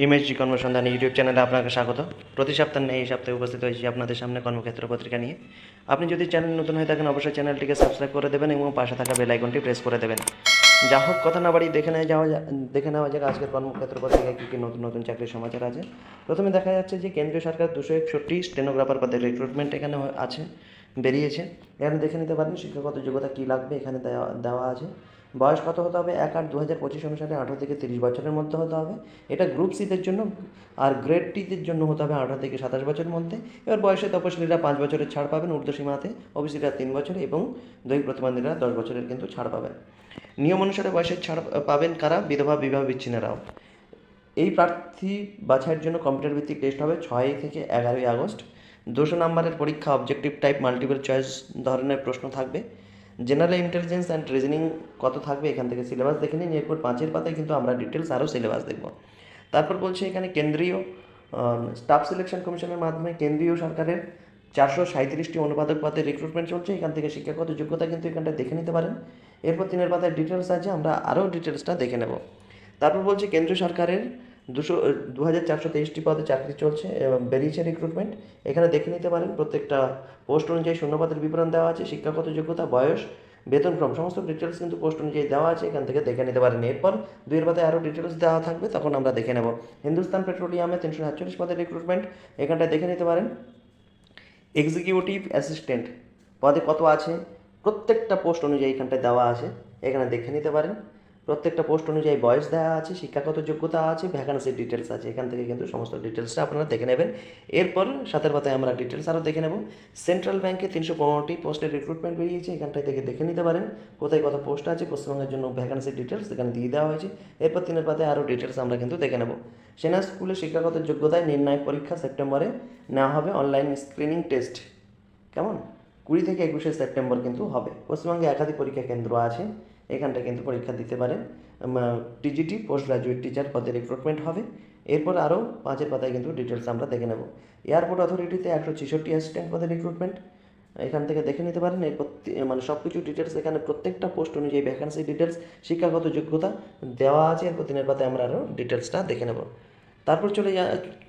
ইমেজজি কর্মসন্ধান YouTube চ্যানেলে আপনাকে স্বাগত। প্রতি সপ্তাহে এই সপ্তাহে উপস্থিত হয়েছি আপনাদের সামনে কর্মক্ষেত্র পত্রিকা নিয়ে। আপনি যদি চ্যানেল নতুন হয়ে থাকেন, অবশ্যই চ্যানেলটিকে সাবস্ক্রাইব করে দেবেন এবং পাশে থাকা বেল আইকনটি প্রেস করে দেবেন। যা হোক, কথা না বাড়ি দেখে নেওয়া যাওয়া দেখে নেওয়া যাক আজকের কর্মক্ষেত্র পত্রিকায় কী কী নতুন নতুন চাকরির সমাচার আছে। প্রথমে দেখা যাচ্ছে যে, কেন্দ্রীয় সরকার দুশো একষট্টি স্টেনোগ্রাফার পদের রিক্রুটমেন্ট এখানে আছে, বেরিয়েছে। এখানে দেখে নিতে পারেন শিক্ষাগত যোগ্যতা কী লাগবে, এখানে দেওয়া দেওয়া আছে। বয়স কত হতে হবে? এক আট দু হাজার পঁচিশ অনুসারে আঠারো থেকে তিরিশ বছরের মধ্যে হতে হবে। এটা গ্রুপ সিদের জন্য আর গ্রেড টিদের জন্য হতে হবে আঠারো থেকে সাতাশ বছরের মধ্যে। এবার বয়সে তপশিলীরা পাঁচ বছরের ছাড় পাবেন। ঊর্ধ্বসীমাতে ওবিসিরা তিন বছর এবং দৈহিক প্রতিবন্ধীরা দশ বছরের কিন্তু ছাড় পাবেন। নিয়ম অনুসারে বয়সের ছাড় পাবেন কারা? বিধবা, বিবাহ বিচ্ছিন্নরাও। এই প্রার্থী বাছাইয়ের জন্য কম্পিউটার ভিত্তিক টেস্ট হবে ছয় থেকে এগারোই আগস্ট। দুশো নম্বরের পরীক্ষা অবজেক্টিভ টাইপ মাল্টিপল চয়েস ধরনের প্রশ্ন থাকবে। জেনারেল ইন্টেলিজেন্স অ্যান্ড রিজনিং কত থাকবে এখান থেকে সিলেবাস দেখে নিন, এরপর পাঁচের পাতায় কিন্তু আমরা ডিটেলস আরও সিলেবাস দেখব। তারপর বলছে এখানে কেন্দ্রীয় স্টাফ সিলেকশন কমিশনের মাধ্যমে কেন্দ্রীয় সরকারের চারশো সাঁত্রিশটি অনুবাদক পদে রিক্রুটমেন্ট চলছে, এখান থেকে শিক্ষাগত যোগ্যতা কিন্তু এখানটা দেখে নিতে পারেন। এরপর তিনের পাতায় ডিটেলস আছে, আমরা আরও ডিটেলসটা দেখে নেব। তারপর বলছে কেন্দ্রীয় সরকারের দুশো দু হাজার চারশো তেইশটি পদে চাকরি চলছে এবং বেরিয়েছে রিক্রুটমেন্ট এখানে দেখে নিতে পারেন, প্রত্যেকটা পোস্ট অনুযায়ী শূন্যপদের বিবরণ দেওয়া আছে, শিক্ষাগত যোগ্যতা, বয়স বেতনক্রম সমস্ত ডিটেলস কিন্তু পোস্ট অনুযায়ী দেওয়া আছে, এখান থেকে দেখে নিতে পারেন। এরপর দুইয়ের পাতায় আরও ডিটেলস দেওয়া থাকবে, তখন আমরা দেখে নেব। হিন্দুস্তান পেট্রোলিয়ামে তিনশো সাতচল্লিশ পদের রিক্রুটমেন্ট এখানটায় দেখে নিতে পারেন। এক্সিকিউটিভ অ্যাসিস্ট্যান্ট পদে কত আছে? প্রত্যেকটা পোস্ট অনুযায়ী এখানটায় দেওয়া আছে, এখানে দেখে নিতে পারেন। প্রত্যেকটা পোস্ট অনুযায়ী বয়স দেওয়া আছে, শিক্ষাগত যোগ্যতা আছে ভ্যাকান্সির ডিটেলস আছে। এখান থেকে কিন্তু সমস্ত ডিটেলসটা আপনারা দেখে নেবেন। এরপর সাতের পাতায় আমরা ডিটেলস আরও দেখে নেব। সেন্ট্রাল ব্যাংকে তিনশো পনেরোটি পোস্টের রিক্রুটমেন্ট বেরিয়েছে, এখানটায় থেকে দেখে নিতে পারেন। কোথায় কত পোস্ট আছে, পশ্চিমবঙ্গের জন্য ভ্যাকান্সির ডিটেলস এখানে দিয়ে দেওয়া হয়েছে। এরপর তিনের পাতায় আরও ডিটেলস আমরা কিন্তু দেখে নেব। সেনা স্কুলে শিক্ষাগত যোগ্যতায় নির্ণায়ক পরীক্ষা সেপ্টেম্বরে নেওয়া হবে অনলাইন স্ক্রিনিং টেস্ট কেমন? কুড়ি থেকে একুশে সেপ্টেম্বর কিন্তু হবে। পশ্চিমবঙ্গে একাধিক পরীক্ষা কেন্দ্র আছে। এখানটা কিন্তু পরীক্ষা দিতে পারেন। টিজিটি পোস্ট গ্রাজুয়েট টিচার পদে রিক্রুটমেন্ট হবে। এরপর আরও পাঁচের পাতায় কিন্তু ডিটেলস আমরা দেখে নেব। এয়ারপোর্ট অথরিটিতে একশো ছেষট্টি অ্যাসিস্ট্যান্ট পদে রিক্রুটমেন্ট এখান থেকে দেখে নিতে পারেন এর মানে সব কিছু ডিটেলস এখানে প্রত্যেকটা পোস্ট অনুযায়ী ভ্যাকান্সি ডিটেলস শিক্ষাগত যোগ্যতা দেওয়া আছে। এরপর দিনের পাতায় আমরা আরও ডিটেলসটা দেখে নেব। তারপর চলে যা,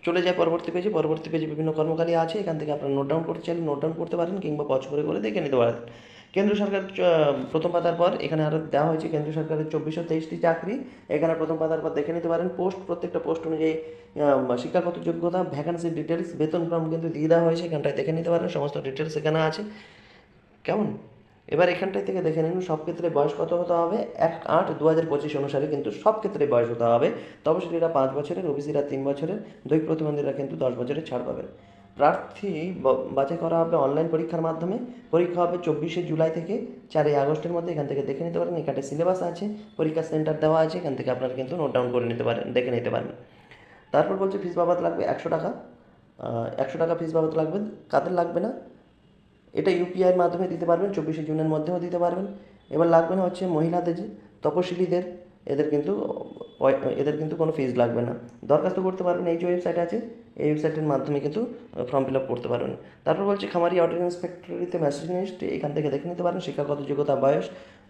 চলে যায় পরবর্তী পেজে পরবর্তী পেজে বিভিন্ন কর্মকালী আছে। এখান থেকে আপনারা নোট ডাউন করতে চাইলে নোট ডাউন করতে পারেন কিংবা পজ করে করে দেখে নিতে পারেন। কেন্দ্র সরকার প্রথম পাতার পর এখানে আরও দেওয়া হয়েছে কেন্দ্র সরকারের চব্বিশশো তেইশটি চাকরি। এখানে প্রথম পাতার পর দেখে নিতে পারেন, পোস্ট, প্রত্যেকটা পোস্ট অনুযায়ী শিক্ষাগত যোগ্যতা ভ্যাকান্সি ডিটেলস বেতনক্রম কিন্তু দিয়ে দেওয়া হয়েছে, এখানটায় দেখে নিতে পারেন, সমস্ত ডিটেলস এখানে আছে। কেমন? এবার এখানটায় থেকে দেখে নিন সব ক্ষেত্রে বয়স কত হতে হবে? এক আট দু হাজার পঁচিশ অনুসারে কিন্তু সব ক্ষেত্রে বয়স হতে হবে। তপশিলীরা পাঁচ বছরের ওবিসিরা তিন বছরের, দৈহিক প্রতিবন্ধীরা কিন্তু দশ বছরের ছাড় পাবেন। প্রার্থী বাছাই করা হবে অনলাইন পরীক্ষার মাধ্যমে। পরীক্ষা হবে চব্বিশে জুলাই থেকে চারই আগস্টের মধ্যে। এখান থেকে দেখে নিতে পারেন, এখানে সিলেবাস আছে, পরীক্ষা সেন্টার দেওয়া আছে, এখান থেকে আপনারা কিন্তু নোট ডাউন করে নিতে পারেন, দেখে নিতে পারেন। তারপর বলছে ফিস বাবদ লাগবে একশো টাকা। একশো টাকা ফিস বাবদ লাগবে, কাদের লাগবে না? এটা ইউপিআইয়ের মাধ্যমে দিতে পারবেন, চব্বিশে জুনের মধ্যেও দিতে পারবেন। এবার লাগবে না হচ্ছে মহিলাদের তপশিলীদের। এদের কিন্তু এদের কিন্তু কোনো ফিজ লাগবে না। দরখাস্ত করতে পারবেন, এই যে ওয়েবসাইট আছে, এই ওয়েবসাইটের মাধ্যমে কিন্তু ফর্ম ফিল আপ করতে পারবেন। তারপর বলছে, খামারি অডিট ইন্সপেক্টরিতে ম্যাসেজিনিস্ট এখান থেকে দেখে নিতে পারেন, শিক্ষাগত যোগ্যতা, বয়স,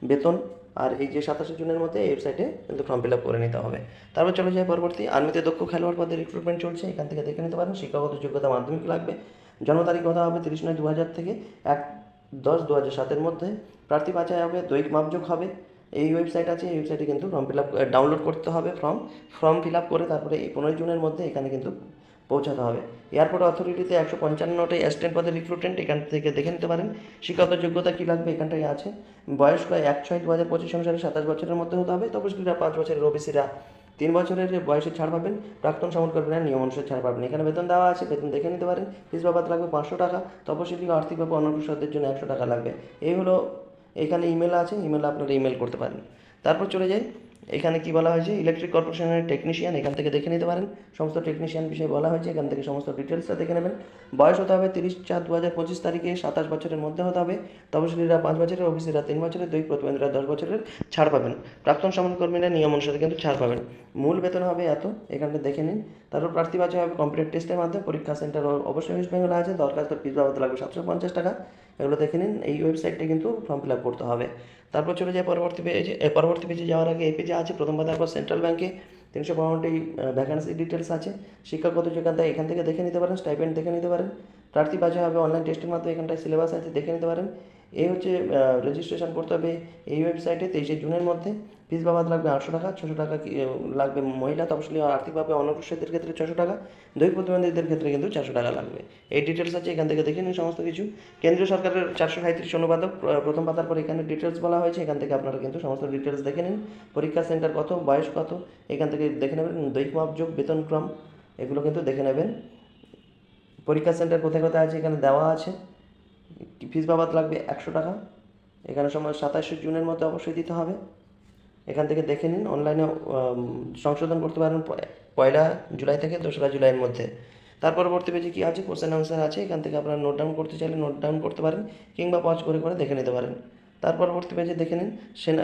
বেতন, আর এই যে সাতাশে জুনের মধ্যে এই ওয়েবসাইটে কিন্তু ফর্ম ফিল আপ করে নিতে হবে। তারপর চলে যায় পরবর্তী, আর্মিতে দক্ষ খেলোয়াড় পদে রিক্রুটমেন্ট চলছে, এখান থেকে দেখে নিতে পারেন, শিক্ষাগত যোগ্যতা মাধ্যমিক লাগবে। জন্ম তারিখ কথা হবে তিরিশ নয় দু হাজার থেকে এক দশ দু হাজার সাতের মধ্যে। প্রার্থী বাছাই হবে, দৈহিক মাপযোগ হবে। এই ওয়েবসাইট আছে, এই ওয়েবসাইটে কিন্তু ফর্ম ফিল আপ ডাউনলোড করতে হবে ফর্ম ফর্ম ফিল আপ করে তারপরে এই পনেরোই জুনের মধ্যে এখানে কিন্তু পৌঁছাতে হবে। এয়ারপোর্ট অথরিটিতে একশো পঞ্চান্নটি অ্যাসিস্ট্যান্ট পদে রিক্রুটমেন্ট এখান থেকে দেখে নিতে পারেন। শিক্ষাগত যোগ্যতা কী লাগবে এখানটায় আছে। বয়স প্রায় এক ছয় দু হাজার পঁচিশ অনুসারে সাতাশ বছরের মধ্যে হতে হবে। তপশিলীরা পাঁচ বছরের ওবিসিরা তিন বছরের বয়সে ছাড় পাবেন। প্রাক্তন সমরকর্মীরা নিয়ম অনুসারে ছাড় পাবেন। এখানে বেতন দেওয়া আছে, বেতন দেখে নিতে পারেন। ফিস বাবদ লাগবে পাঁচশো টাকা। তপশিলি আর্থিকভাবে অনগ্রসরদের জন্য একশো টাকা লাগবে। এই হলো এখানে ইমেল আছে ইমেলে আপনারা ইমেল করতে পারেন। তারপর চলে যাই, এখানে কি বলা হয়েছে? ইলেকট্রিক কর্পোরেশনের টেকনিশিয়ান এখান থেকে দেখে নিতে পারেন। সমস্ত টেকনিশিয়ান বিষয়ে বলা হয়েছে, এখান থেকে সমস্ত ডিটেলসটা দেখে নেবেন। বয়স হতে হবে তিরিশ চার দু হাজার পঁচিশ তারিখে, সাতাশ বছরের মধ্যে হতে হবে। তপশিলীরা পাঁচ বছরের অফিসিরা তিন বছরের, দুই প্রতিবন্ধীরা দশ বছরের ছাড় পাবেন। প্রাক্তন সমাজকর্মীরা নিয়ম অনুসারে কিন্তু ছাড় পাবেন। মূল বেতন হবে এত, এখানটা দেখে নিন। তারপর প্রার্থী বাছাই হবে কম্পিউটার টেস্টের মাধ্যমে, পরীক্ষা সেন্টার অবশ্যই ওয়েস্ট বেঙ্গলে আছে, দরখাস্ত ফিস বাবদ লাগবে সাতশো পঞ্চাশ টাকা, এগুলো দেখে নিন, এই ওয়েবসাইটটা কিন্তু ফর্ম ফিল আপ করতে হবে। তারপর চলে যায় পরবর্তী পেজে পরবর্তী পেজে যাওয়ার আগে এই পেজে আছে, প্রথমবার তারপর পর সেন্ট্রাল ব্যাঙ্কে তিনশো বাউন্নটি ভ্যাকান্সি ডিটেলস আছে, শিক্ষাগত যেখান থেকে, এখান থেকে দেখে নিতে পারেন স্টাইপেন্ড দেখে নিতে পারেন। প্রার্থী বাছাই হবে অনলাইন টেস্টের মাধ্যমে এখানটায় সিলেবাস আছে, দেখে নিতে পারেন। এই হচ্ছে রেজিস্ট্রেশন করতে হবে এই ওয়েবসাইটে তেইশে জুনের মধ্যে। ফিস বাবাদ লাগবে আটশো টাকা ছশো টাকা লাগবে মহিলা তপশিলি আর্থিকভাবে অনগ্রসরদের ক্ষেত্রে ছশো টাকা দুই প্রতিবন্ধীদের ক্ষেত্রে কিন্তু চারশো টাকা লাগবে। এই ডিটেলস আছে, এখান থেকে দেখে নিন সমস্ত কিছু। কেন্দ্রীয় সরকারের চারশো সাঁত্রিশ অনুবাদক প্রথম পাতার পর এখানে ডিটেলস বলা হয়েছে, এখান থেকে আপনারা কিন্তু সমস্ত ডিটেলস দেখে নিন। পরীক্ষা সেন্টার কত, বয়স কত, এখান থেকে দেখে নেবেন, দৈহিক মাপযোগ বেতনক্রম এগুলো কিন্তু দেখে নেবেন। পরীক্ষা সেন্টার কোথায় কোথায় আছে এখানে দেওয়া আছে। ফিস বাবাদ লাগবে একশো টাকা। এখানে সময় সাতাশে জুনের মধ্যে অবশ্যই দিতে হবে। এখান থেকে দেখে নিন অনলাইনে সংশোধন করতে পারেন পয়লা জুলাই থেকে দোসরা জুলাইয়ের মধ্যে। তার পরবর্তী পেজে কী আছে? কোশ্চেন আনসার আছে। এখান থেকে আপনারা নোট ডাউন করতে চাইলে নোট ডাউন করতে পারেন, কিংবা পজ করে করে দেখে নিতে পারেন। তার পরবর্তী পেজে দেখে নিন। সেনা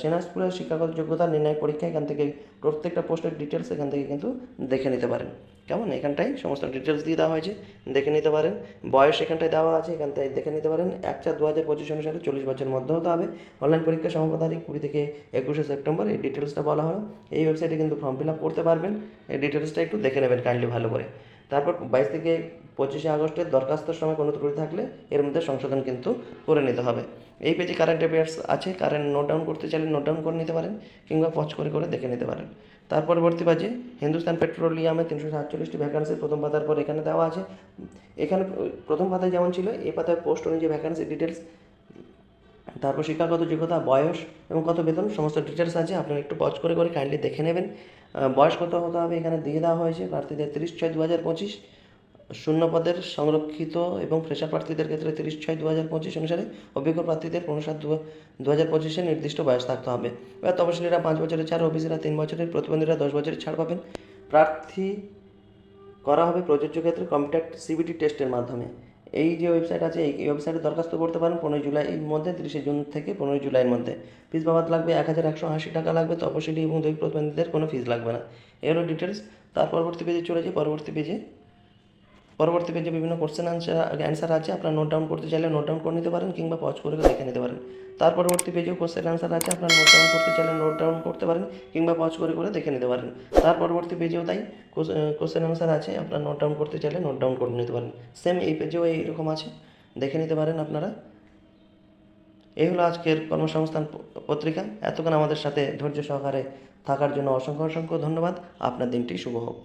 সেনা স্কুলের শিক্ষাগত যোগ্যতা নির্ণয় পরীক্ষা এখান থেকে প্রত্যেকটা পোস্টের ডিটেলস এখান থেকে কিন্তু দেখে নিতে পারেন। কেমন? এখানটায় সমস্ত ডিটেলস দিয়ে দেওয়া হয়েছে, দেখে নিতে পারেন। বয়স এখানটায় দেওয়া আছে, এখানটায় দেখে নিতে পারেন। এক চার দু হাজার পঁচিশ অনুসারে চল্লিশ বছরের মধ্যে হতে হবে। অনলাইন পরীক্ষা সমাপ্ত তারিখ কুড়ি থেকে একুশে সেপ্টেম্বর, এই ডিটেলসটা বলা হলো। এই ওয়েবসাইটে কিন্তু ফর্ম ফিল আপ করতে পারবেন। এই ডিটেলসটা একটু দেখে নেবেন কাইন্ডলি ভালো করে। তারপর বাইশ থেকে পঁচিশে আগস্টের দরখাস্তর সময় কোনো ত্রুটি থাকলে এর মধ্যে সংশোধন কিন্তু করে নিতে হবে। এই পেজে কারেন্ট অ্যাফেয়ার্স আছে কারেন্ট নোট ডাউন করতে চাইলে নোট ডাউন করে নিতে পারেন কিংবা পজ করে করে দেখে নিতে পারেন। তার পরবর্তী বাজে হিন্দুস্তান পেট্রোলিয়ামে তিনশো সাতচল্লিশটি ভ্যাকান্সি প্রথম পাতার পর এখানে দেওয়া আছে। এখানে, প্রথম পাতায় যেমন ছিল, এই পাতায় পোস্ট অনুযায়ী ভ্যাকান্সি ডিটেলস তারপর শিক্ষাগত যোগ্যতা, বয়স এবং কত বেতন, সমস্ত ডিটেলস আছে, আপনারা একটু পজ করে করে কাইন্ডলি দেখে নেবেন। বয়স কত হতে হবে এখানে দিয়ে দেওয়া হয়েছে, প্রার্থীদের তিরিশ ছয় দু হাজার পঁচিশ, শূন্য পদের সংরক্ষিত এবং ফ্রেশার প্রার্থীদের ক্ষেত্রে তিরিশ ছয় দু হাজার পঁচিশ অনুসারে অভিজ্ঞ প্রার্থীদের পনেরো সাত দু দু হাজার পঁচিশে নির্দিষ্ট বয়স থাকতে হবে। এবার তপশিলীরা পাঁচ বছরের ছাড়, ওবিসিরা তিন বছরের, প্রতিবন্ধীরা দশ বছরের ছাড় পাবেন। প্রার্থী করা হবে প্রযোজ্য ক্ষেত্রে কম্পিউটার সিবিটি টেস্টের মাধ্যমে। এই যে ওয়েবসাইট আছে, এই ওয়েবসাইটে দরখাস্ত করতে পারেন পনেরোই জুলাইয়ের মধ্যে, তিরিশে জুন থেকে পনেরোই জুলাইয়ের মধ্যে। ফিস বাবাদ লাগবে এক হাজার একশো আশি টাকা লাগবে তপশিলি এবং দৈহিক প্রতিবন্ধীদের কোনো ফিস লাগবে না। এরও ডিটেলস তার পরবর্তী পেজে চলে যাই। পরবর্তী পেজে পরবর্তী পেজে বিভিন্ন কোশ্চেন আনসার অ্যান্সার আছে, আপনারা নোট ডাউন করতে চাইলে নোট ডাউন করে নিতে পারেন কিংবা পজ করে দেখে নিতে পারেন। তার পরবর্তী পেজেও কোশ্চেন আনসার আছে, আপনারা নোট ডাউন করতে চাইলে নোট ডাউন করতে পারেন কিংবা পজ করে করে দেখে নিতে পারেন। তার পরবর্তী পেজেও তাই কোশ্চেন আনসার আছে, আপনারা নোট ডাউন করতে চাইলে নোট ডাউন করে নিতে পারেন। সেম এই পেজেও এইরকম আছে, দেখে নিতে পারেন আপনারা। এই হলো আজকের কর্মসংস্থান পত্রিকা। এতক্ষণ আমাদের সাথে ধৈর্য সহকারে থাকার জন্য অসংখ্য অসংখ্য ধন্যবাদ। আপনার দিনটি শুভ হোক।